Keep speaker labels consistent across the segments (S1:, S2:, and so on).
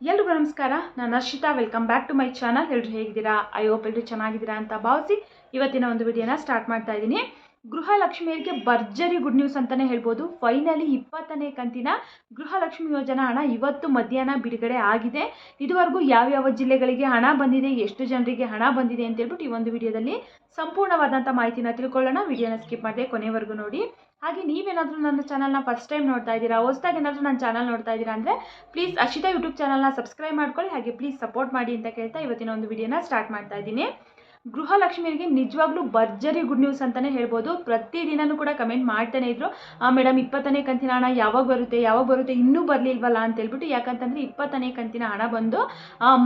S1: ಎಲ್ರಿಗೂ ನಮಸ್ಕಾರ. ನಾನು Harshitha welcome back to my channel ಎಲ್ಲರೂ ಹೇಗಿದ್ದೀರಾ? ಐ ಹೋಪ್ ಎಲ್ಲರೂ ಚೆನ್ನಾಗಿದ್ದೀರಾ ಅಂತ ಭಾವಿಸಿ ಇವತ್ತಿನ ಒಂದು ವಿಡಿಯೋನ ಸ್ಟಾರ್ಟ್ ಮಾಡ್ತಾ ಇದ್ದೀನಿ. ಗೃಹಲಕ್ಷ್ಮಿಯರಿಗೆ ಭರ್ಜರಿ ಗುಡ್ ನ್ಯೂಸ್ ಅಂತಲೇ ಹೇಳ್ಬೋದು. ಫೈನಲಿ ಇಪ್ಪತ್ತನೇ ಕಂತಿನ ಗೃಹಲಕ್ಷ್ಮಿ ಯೋಜನಾ ಹಣ ಇವತ್ತು ಮಧ್ಯಾಹ್ನ ಬಿಡುಗಡೆ ಆಗಿದೆ. ಇದುವರೆಗೂ ಯಾವ್ಯಾವ ಜಿಲ್ಲೆಗಳಿಗೆ ಹಣ ಬಂದಿದೆ, ಎಷ್ಟು ಜನರಿಗೆ ಹಣ ಬಂದಿದೆ ಅಂತ ಹೇಳ್ಬಿಟ್ಟು ಈ ಒಂದು ವಿಡಿಯೋದಲ್ಲಿ ಸಂಪೂರ್ಣವಾದಂಥ ಮಾಹಿತಿನ ತಿಳ್ಕೊಳ್ಳೋಣ. ವಿಡಿಯೋನ ಸ್ಕಿಪ್ ಮಾಡಿದೆ ಕೊನೆವರೆಗೂ ನೋಡಿ. ಹಾಗೆ ನೀವೇನಾದರೂ ನನ್ನ ಚಾನಲ್ನ ಫಸ್ಟ್ ಟೈಮ್ ನೋಡ್ತಾ ಇದ್ದೀರಾ, ಹೊಸ್ದಾಗಿ ಏನಾದರೂ ನನ್ನ ಚಾನಲ್ ನೋಡ್ತಾ ಇದ್ದೀರಾ ಅಂದರೆ ಪ್ಲೀಸ್ ಅಕ್ಷಿತಾ ಯೂಟ್ಯೂಬ್ ಚಾನಲ್ನ ಸಬ್ಸ್ಕ್ರೈಬ್ ಮಾಡ್ಕೊಳ್ಳಿ, ಹಾಗೆ ಪ್ಲೀಸ್ ಸಪೋರ್ಟ್ ಮಾಡಿ ಅಂತ ಕೇಳ್ತಾ ಇವತ್ತಿನ ಒಂದು ವಿಡಿಯೋನ ಸ್ಟಾರ್ಟ್ ಮಾಡ್ತಾ ಇದ್ದೀನಿ. ಗೃಹಲಕ್ಷ್ಮಿಯರಿಗೆ ನಿಜವಾಗ್ಲೂ ಭರ್ಜರಿ ಗುಡ್ ನ್ಯೂಸ್ ಅಂತಲೇ ಹೇಳ್ಬೋದು. ಪ್ರತಿದಿನನೂ ಕೂಡ ಕಮೆಂಟ್ ಮಾಡ್ತಾನೆ ಇದ್ರು. ಮೇಡಮ್ ಇಪ್ಪತ್ತನೇ ಕಂತಿನ ಹಣ ಯಾವಾಗ ಬರುತ್ತೆ ಯಾವಾಗ ಬರುತ್ತೆ, ಇನ್ನೂ ಬರಲಿಲ್ವಲ್ಲ ಅಂತ ಹೇಳ್ಬಿಟ್ಟು, ಯಾಕಂತಂದರೆ ಇಪ್ಪತ್ತನೇ ಕಂತಿನ ಹಣ ಬಂದು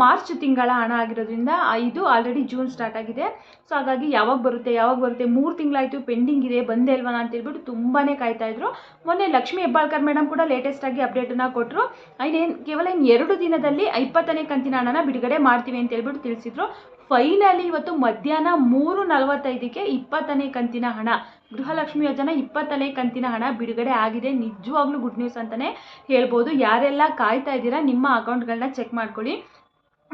S1: ಮಾರ್ಚ್ ತಿಂಗಳ ಹಣ ಆಗಿರೋದ್ರಿಂದ ಇದು ಆಲ್ರೆಡಿ ಜೂನ್ ಸ್ಟಾರ್ಟ್ ಆಗಿದೆ. ಸೊ ಹಾಗಾಗಿ ಯಾವಾಗ ಬರುತ್ತೆ ಯಾವಾಗ ಬರುತ್ತೆ, ಮೂರು ತಿಂಗಳಾಯಿತು ಪೆಂಡಿಂಗ್ ಇದೆ, ಬಂದೇ ಇಲ್ವಲ್ಲ ಅಂತ ಹೇಳ್ಬಿಟ್ಟು ತುಂಬಾ ಕಾಯ್ತಾ ಇದ್ರು. ಮೊನ್ನೆ ಲಕ್ಷ್ಮಿ ಹೆಬ್ಬಾಳ್ಕರ್ ಮೇಡಮ್ ಕೂಡ ಲೇಟೆಸ್ಟ್ ಆಗಿ ಅಪ್ಡೇಟನ್ನು ಕೊಟ್ಟರು ಇನ್ನೇನು, ಕೇವಲ ಇನ್ನು ಎರಡು ದಿನದಲ್ಲಿ ಇಪ್ಪತ್ತನೇ ಕಂತಿನ ಹಣನ ಬಿಡುಗಡೆ ಮಾಡ್ತೀವಿ ಅಂತ ಹೇಳ್ಬಿಟ್ಟು ತಿಳಿಸಿದ್ರು. ಫೈನಲಿ ಇವತ್ತು ಮಧ್ಯಾಹ್ನ ಮೂರು ನಲವತ್ತೈದಕ್ಕೆ ಇಪ್ಪತ್ತನೇ ಕಂತಿನ ಹಣ. ಗೃಹಲಕ್ಷ್ಮಿ ಯೋಜನಾ ಇಪ್ಪತ್ತನೇ ಕಂತಿನ ಹಣ ಬಿಡುಗಡೆ ಆಗಿದೆ. ನಿಜವಾಗ್ಲೂ ಗುಡ್ ನ್ಯೂಸ್ ಅಂತಲೇ ಹೇಳ್ಬೋದು. ಯಾರೆಲ್ಲ ಕಾಯ್ತಾ ಇದ್ದೀರಾ, ನಿಮ್ಮ ಅಕೌಂಟ್ಗಳನ್ನ ಚೆಕ್ ಮಾಡ್ಕೊಳ್ಳಿ.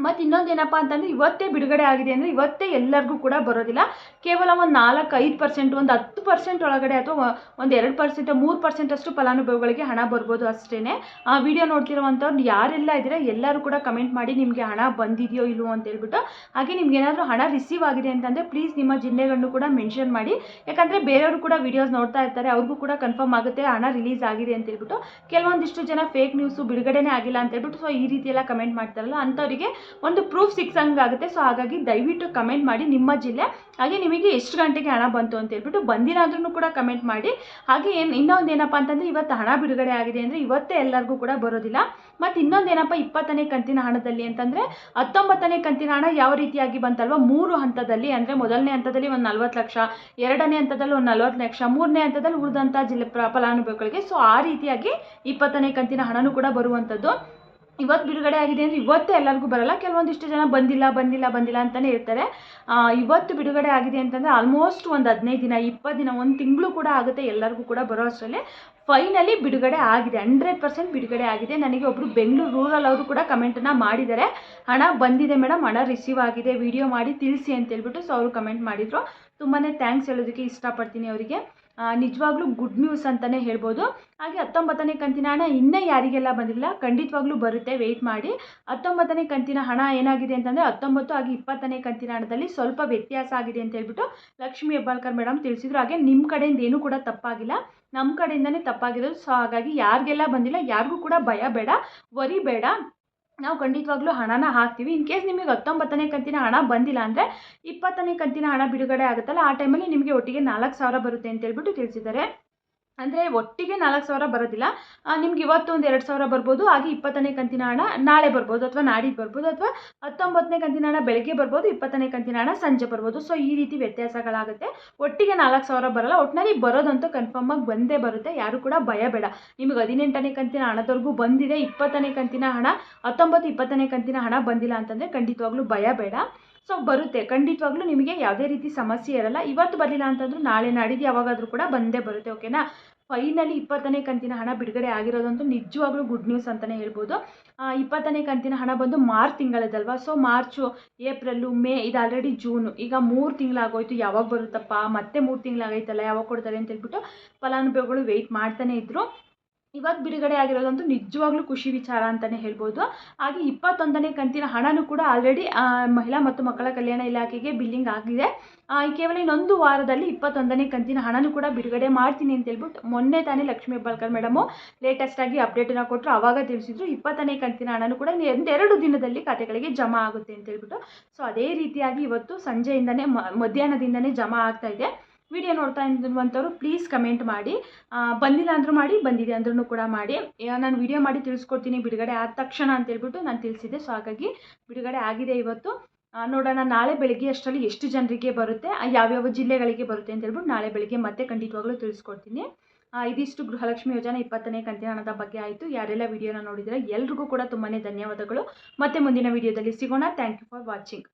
S1: ಮತ್ತು ಇನ್ನೊಂದು ಏನಪ್ಪ ಅಂತಂದರೆ ಇವತ್ತೇ ಬಿಡುಗಡೆ ಆಗಿದೆ ಅಂದರೆ ಇವತ್ತೇ ಎಲ್ಲರಿಗೂ ಕೂಡ ಬರೋದಿಲ್ಲ. ಕೇವಲ ಒಂದು ನಾಲ್ಕು ಐದು ಪರ್ಸೆಂಟ್ ಒಂದು ಹತ್ತು ಪರ್ಸೆಂಟ್ ಒಳಗಡೆ ಅಥವಾ ಒಂದು ಎರಡು ಪರ್ಸೆಂಟ್ ಮೂರು ಪರ್ಸೆಂಟ್ ಅಷ್ಟು ಫಲಾನುಭವಿಗಳಿಗೆ ಹಣ ಬರ್ಬೋದು ಅಷ್ಟೇ ಆ ವಿಡಿಯೋ ನೋಡ್ತಿರುವಂಥವ್ರು ಯಾರೆಲ್ಲ ಇದ್ದೀರಾ ಎಲ್ಲರೂ ಕೂಡ ಕಮೆಂಟ್ ಮಾಡಿ ನಿಮಗೆ ಹಣ ಬಂದಿದೆಯೋ ಇಲ್ವೋ ಅಂತ ಹೇಳ್ಬಿಟ್ಟು. ಹಾಗೆ ನಿಮ್ಗೆ ಏನಾದರೂ ಹಣ ರಿಸೀವ್ ಆಗಿದೆ ಅಂತಂದರೆ ಪ್ಲೀಸ್ ನಿಮ್ಮ ಜಿಲ್ಲೆಗಳನ್ನು ಕೂಡ ಮೆನ್ಷನ್ ಮಾಡಿ. ಯಾಕಂದರೆ ಬೇರೆಯವರು ಕೂಡ ವಿಡಿಯೋಸ್ ನೋಡ್ತಾ ಇರ್ತಾರೆ, ಅವ್ರಿಗೂ ಕೂಡ ಕನ್ಫರ್ಮ್ ಆಗುತ್ತೆ ಹಣ ರಿಲೀಸ್ ಆಗಿದೆ ಅಂತ ಹೇಳ್ಬಿಟ್ಟು. ಕೆಲವೊಂದಿಷ್ಟು ಜನ ಫೇಕ್ ನ್ಯೂಸು ಬಿಡುಗಡೆನೇ ಆಗಿಲ್ಲ ಅಂತ ಹೇಳ್ಬಿಟ್ಟು ಸೊ ಈ ರೀತಿ ಎಲ್ಲ ಕಮೆಂಟ್ ಮಾಡ್ತಾರಲ್ಲ, ಅಂಥವರಿಗೆ ಒಂದು ಪ್ರೂಫ್ ಸಿಕ್ಸಂಗಾಗುತ್ತೆ. ಸೊ ಹಾಗಾಗಿ ದಯವಿಟ್ಟು ಕಮೆಂಟ್ ಮಾಡಿ ನಿಮ್ಮ ಜಿಲ್ಲೆ. ಹಾಗೆ ನಿಮಗೆ ಎಷ್ಟು ಗಂಟೆಗೆ ಹಣ ಬಂತು ಅಂತ ಹೇಳ್ಬಿಟ್ಟು ಬಂದಿರಾದ್ರೂ ಕೂಡ ಕಮೆಂಟ್ ಮಾಡಿ. ಹಾಗೆ ಏನು, ಇನ್ನೊಂದು ಏನಪ್ಪ ಅಂತಂದರೆ ಇವತ್ತು ಹಣ ಬಿಡುಗಡೆ ಆಗಿದೆ ಅಂದರೆ ಇವತ್ತೇ ಎಲ್ಲರಿಗೂ ಕೂಡ ಬರೋದಿಲ್ಲ. ಮತ್ತು ಇನ್ನೊಂದು ಏನಪ್ಪ ಇಪ್ಪತ್ತನೇ ಕಂತಿನ ಹಣದಲ್ಲಿ ಅಂತಂದರೆ ಹತ್ತೊಂಬತ್ತನೇ ಕಂತಿನ ಹಣ ಯಾವ ರೀತಿಯಾಗಿ ಬಂತಲ್ವ? ಮೂರು ಹಂತದಲ್ಲಿ ಅಂದರೆ ಮೊದಲನೇ ಹಂತದಲ್ಲಿ ಒಂದು ನಲ್ವತ್ತು ಲಕ್ಷ, ಎರಡನೇ ಹಂತದಲ್ಲಿ ಒಂದು ನಲ್ವತ್ತು ಲಕ್ಷ, ಮೂರನೇ ಹಂತದಲ್ಲಿ ಉಳಿದಂಥ ಜಿಲ್ಲೆ ಫಲಾನುಭವಿಗಳಿಗೆ ಸೊ ಆ ರೀತಿಯಾಗಿ ಇಪ್ಪತ್ತನೇ ಕಂತಿನ ಹಣನೂ ಕೂಡ ಬರುವಂಥದ್ದು ಇವತ್ತು ಬಿಡುಗಡೆ ಆಗಿದೆ ಅಂದರೆ ಇವತ್ತೇ ಎಲ್ಲರಿಗೂ ಬರಲ್ಲ. ಕೆಲವೊಂದಿಷ್ಟು ಜನ ಬಂದಿಲ್ಲ ಬಂದಿಲ್ಲ ಬಂದಿಲ್ಲ ಅಂತಲೇ ಇರ್ತಾರೆ. ಇವತ್ತು ಬಿಡುಗಡೆ ಆಗಿದೆ ಅಂತಂದರೆ ಆಲ್ಮೋಸ್ಟ್ ಒಂದು ಹದಿನೈದು ದಿನ, ಇಪ್ಪತ್ತು ದಿನ, ಒಂದು ತಿಂಗಳು ಕೂಡ ಆಗುತ್ತೆ ಎಲ್ಲರಿಗೂ ಕೂಡ ಬರೋ ಅಷ್ಟರಲ್ಲಿ. ಫೈನಲಿ ಬಿಡುಗಡೆ ಆಗಿದೆ ಹಂಡ್ರೆಡ್ ಪರ್ಸೆಂಟ್ ಬಿಡುಗಡೆ ಆಗಿದೆ. ನನಗೆ ಒಬ್ಬರು ಬೆಂಗಳೂರು ರೂರಲ್ ಅವರು ಕೂಡ ಕಮೆಂಟನ್ನು ಮಾಡಿದ್ದಾರೆ. ಹಣ ಬಂದಿದೆ ಮೇಡಮ್ ಹಣ ರಿಸೀವ್ ಆಗಿದೆ ವಿಡಿಯೋ ಮಾಡಿ ತಿಳಿಸಿ ಅಂತ ಹೇಳ್ಬಿಟ್ಟು ಸೊ ಅವರು ಕಮೆಂಟ್ ಮಾಡಿದರು. ತುಂಬಾ ಥ್ಯಾಂಕ್ಸ್ ಹೇಳೋದಕ್ಕೆ ಇಷ್ಟಪಡ್ತೀನಿ ಅವರಿಗೆ. ನಿಜವಾಗ್ಲೂ ಗುಡ್ ನ್ಯೂಸ್ ಅಂತಲೇ ಹೇಳ್ಬೋದು. ಹಾಗೆ ಹತ್ತೊಂಬತ್ತನೇ ಕಂತಿನ ಹಣ ಇನ್ನೇ ಯಾರಿಗೆಲ್ಲ ಬಂದಿಲ್ಲ, ಖಂಡಿತವಾಗ್ಲೂ ಬರುತ್ತೆ ವೆಯ್ಟ್ ಮಾಡಿ. ಹತ್ತೊಂಬತ್ತನೇ ಕಂತಿನ ಹಣ ಏನಾಗಿದೆ ಅಂತಂದರೆ ಹತ್ತೊಂಬತ್ತು ಹಾಗೆ ಇಪ್ಪತ್ತನೇ ಕಂತಿನ ಹಣದಲ್ಲಿ ಸ್ವಲ್ಪ ವ್ಯತ್ಯಾಸ ಆಗಿದೆ ಅಂತ ಹೇಳ್ಬಿಟ್ಟು ಲಕ್ಷ್ಮೀ ಹೆಬ್ಬಾಳ್ಕರ್ ಮೇಡಮ್ ತಿಳಿಸಿದ್ರು. ಹಾಗೆ ನಿಮ್ಮ ಕಡೆಯಿಂದ ಏನೂ ಕೂಡ ತಪ್ಪಾಗಿಲ್ಲ. ನಮ್ಮ ಕಡೆಯಿಂದನೇ ತಪ್ಪಾಗಿರೋದು. ಸೊ ಹಾಗಾಗಿ ಯಾರಿಗೆಲ್ಲ ಬಂದಿಲ್ಲ, ಯಾರಿಗೂ ಕೂಡ ಭಯ ಬೇಡ ವರಿ ಬೇಡ. ನಾವು ಖಂಡಿತವಾಗ್ಲೂ ಹಣನ ಹಾಕ್ತೀವಿ. ಇನ್ ಕೇಸ್ ನಿಮಗೆ ಹತ್ತೊಂಬತ್ತನೇ ಕಂತಿನ ಹಣ ಬಂದಿಲ್ಲ ಅಂದರೆ ಇಪ್ಪತ್ತನೇ ಕಂತಿನ ಹಣ ಬಿಡುಗಡೆ ಆಗುತ್ತಲ್ಲ, ಆ ಟೈಮಲ್ಲಿ ನಿಮಗೆ ಒಟ್ಟಿಗೆ ನಾಲ್ಕು ಸಾವಿರ ಬರುತ್ತೆ ಅಂತ ಹೇಳ್ಬಿಟ್ಟು ತಿಳಿಸಿದ್ದಾರೆ. ಅಂದರೆ ಒಟ್ಟಿಗೆ ನಾಲ್ಕು ಸಾವಿರ ಬರೋದಿಲ್ಲ. ನಿಮ್ಗೆ ಇವತ್ತು ಒಂದು ಎರಡು ಸಾವಿರ ಬರ್ಬೋದು, ಹಾಗೆ ಇಪ್ಪತ್ತನೇ ಕಂತಿನ ಹಣ ನಾಳೆ ಬರ್ಬೋದು, ಅಥವಾ ನಾಡಿದ್ದು ಬರ್ಬೋದು, ಅಥವಾ ಹತ್ತೊಂಬತ್ತನೇ ಕಂತಿನ ಹಣ ಬೆಳಗ್ಗೆ ಬರ್ಬೋದು, ಇಪ್ಪತ್ತನೇ ಕಂತಿನ ಹಣ ಸಂಜೆ ಬರ್ಬೋದು. ಸೊ ಈ ರೀತಿ ವ್ಯತ್ಯಾಸಗಳಾಗುತ್ತೆ. ಒಟ್ಟಿಗೆ ನಾಲ್ಕು ಸಾವಿರ ಬರಲ್ಲ ಒಟ್ಟಿನಲ್ಲಿ ಬರೋದಂತೂ ಕನ್ಫರ್ಮ್ ಆಗಿ ಬಂದೇ ಬರುತ್ತೆ. ಯಾರು ಕೂಡ ಭಯ ಬೇಡ ನಿಮಗೆ ಹದಿನೆಂಟನೇ ಕಂತಿನ ಹಣದವರೆಗೂ ಬಂದಿದೆ, ಇಪ್ಪತ್ತನೇ ಕಂತಿನ ಹಣ, ಹತ್ತೊಂಬತ್ತು, ಇಪ್ಪತ್ತನೇ ಕಂತಿನ ಹಣ ಬಂದಿಲ್ಲ ಅಂತಂದರೆ ಖಂಡಿತವಾಗ್ಲೂ ಭಯ ಬೇಡ ಸೊ ಬರುತ್ತೆ. ಖಂಡಿತವಾಗ್ಲೂ ನಿಮಗೆ ಯಾವುದೇ ರೀತಿ ಸಮಸ್ಯೆ ಇರಲ್ಲ. ಇವತ್ತು ಬರಲಿಲ್ಲ ಅಂತಂದ್ರೂ ನಾಳೆ ನಾಡಿದ್ದು ಯಾವಾಗಾದರೂ ಕೂಡ ಬಂದೇ ಬರುತ್ತೆ ಓಕೆನಾ ಫೈನಲಿ ಇಪ್ಪತ್ತನೇ ಕಂತಿನ ಹಣ ಬಿಡುಗಡೆ ಆಗಿರೋದಂತೂ ನಿಜವಾಗ್ಲೂ ಗುಡ್ ನ್ಯೂಸ್ ಅಂತಲೇ ಹೇಳ್ಬೋದು. ಇಪ್ಪತ್ತನೇ ಕಂತಿನ ಹಣ ಬಂದು ಮಾರ್ಚ್ ತಿಂಗಳದಲ್ವಾ? ಸೊ ಮಾರ್ಚು ಏಪ್ರಿಲು ಮೇ ಇದು ಆಲ್ರೆಡಿ ಜೂನು ಈಗ ಮೂರು ತಿಂಗಳಾಗೋಯ್ತು. ಯಾವಾಗ ಬರುತ್ತಪ್ಪ? ಮತ್ತೆ ಮೂರು ತಿಂಗಳಾಗೈತಲ್ಲ? ಯಾವಾಗ ಕೊಡ್ತಾರೆ ಅಂತ ಹೇಳ್ಬಿಟ್ಟು ಫಲಾನುಭವಿಗಳು ವೆಯ್ಟ್ ಮಾಡ್ತಾನೆ ಇದ್ರು. ಇವತ್ತು ಬಿಡುಗಡೆ ಆಗಿರೋದಂತೂ ನಿಜವಾಗ್ಲೂ ಖುಷಿ ವಿಚಾರ ಅಂತಲೇ ಹೇಳ್ಬೋದು. ಹಾಗೆ ಇಪ್ಪತ್ತೊಂದನೇ ಕಂತಿನ ಹಣನೂ ಕೂಡ ಆಲ್ರೆಡಿ ಮಹಿಳಾ ಮತ್ತು ಮಕ್ಕಳ ಕಲ್ಯಾಣ ಇಲಾಖೆಗೆ ಬಿಲ್ಲಿಂಗ್ ಆಗಿದೆ. ಕೇವಲ ಇನ್ನೊಂದು ವಾರದಲ್ಲಿ ಇಪ್ಪತ್ತೊಂದನೇ ಕಂತಿನ ಹಣನೂ ಕೂಡ ಬಿಡುಗಡೆ ಮಾಡ್ತೀನಿ ಅಂತ ಹೇಳ್ಬಿಟ್ಟು ಮೊನ್ನೆ ತಾನೇ ಲಕ್ಷ್ಮೀ ಹೆಬ್ಬಾಳ್ಕರ್ ಮೇಡಮು ಲೇಟೆಸ್ಟಾಗಿ ಅಪ್ಡೇಟನ್ನು ಕೊಟ್ಟರು ಆವಾಗ ತಿಳಿಸಿದ್ರು ಇಪ್ಪತ್ತನೇ ಕಂತಿನ ಹಣನೂ ಕೂಡ ಒಂದೆರಡು ದಿನದಲ್ಲಿ ಖಾತೆಗಳಿಗೆ ಜಮಾ ಆಗುತ್ತೆ ಅಂತ ಹೇಳ್ಬಿಟ್ಟು. ಸೊ ಅದೇ ರೀತಿಯಾಗಿ ಇವತ್ತು ಸಂಜೆಯಿಂದನೇ ಮಧ್ಯಾಹ್ನದಿಂದನೇ ಜಮಾ ಆಗ್ತಾ ಇದೆ. ವಿಡಿಯೋ ನೋಡ್ತಾ ಇರುವಂಥವ್ರು ಪ್ಲೀಸ್ ಕಮೆಂಟ್ ಮಾಡಿ. ಬಂದಿಲ್ಲ ಅಂದರೂ ಮಾಡಿ, ಬಂದಿದೆ ಅಂದ್ರೂ ಕೂಡ ಮಾಡಿ. ನಾನು ವಿಡಿಯೋ ಮಾಡಿ ತಿಳಿಸ್ಕೊಡ್ತೀನಿ ಬಿಡುಗಡೆ ಆದ ತಕ್ಷಣ ಅಂತ ಹೇಳ್ಬಿಟ್ಟು ನಾನು ತಿಳಿಸಿದೆ ಸೊ ಹಾಗಾಗಿ ಬಿಡುಗಡೆ ಆಗಿದೆ ಇವತ್ತು. ನೋಡೋಣ, ನಾಳೆ ಬೆಳಗ್ಗೆ ಅಷ್ಟರಲ್ಲಿ ಎಷ್ಟು ಜನರಿಗೆ ಬರುತ್ತೆ ಯಾವ್ಯಾವ ಜಿಲ್ಲೆಗಳಿಗೆ ಬರುತ್ತೆ ಅಂತ ಹೇಳ್ಬಿಟ್ಟು ನಾಳೆ ಬೆಳಗ್ಗೆ ಮತ್ತೆ ಖಂಡಿತವಾಗ್ಲೂ ತಿಳಿಸ್ಕೊಡ್ತೀನಿ. ಇದಿಷ್ಟು ಗೃಹಲಕ್ಷ್ಮಿ ಯೋಜನೆ ಇಪ್ಪತ್ತನೇ ಕಂತಿನ ಬಗ್ಗೆ ಆಯಿತು. ಯಾರೆಲ್ಲ ವಿಡಿಯೋನ ನೋಡಿದರೆ ಎಲ್ರಿಗೂ ಕೂಡ ತುಂಬಾ ಧನ್ಯವಾದಗಳು. ಮತ್ತೆ ಮುಂದಿನ ವಿಡಿಯೋದಲ್ಲಿ ಸಿಗೋಣ. Thank you for watching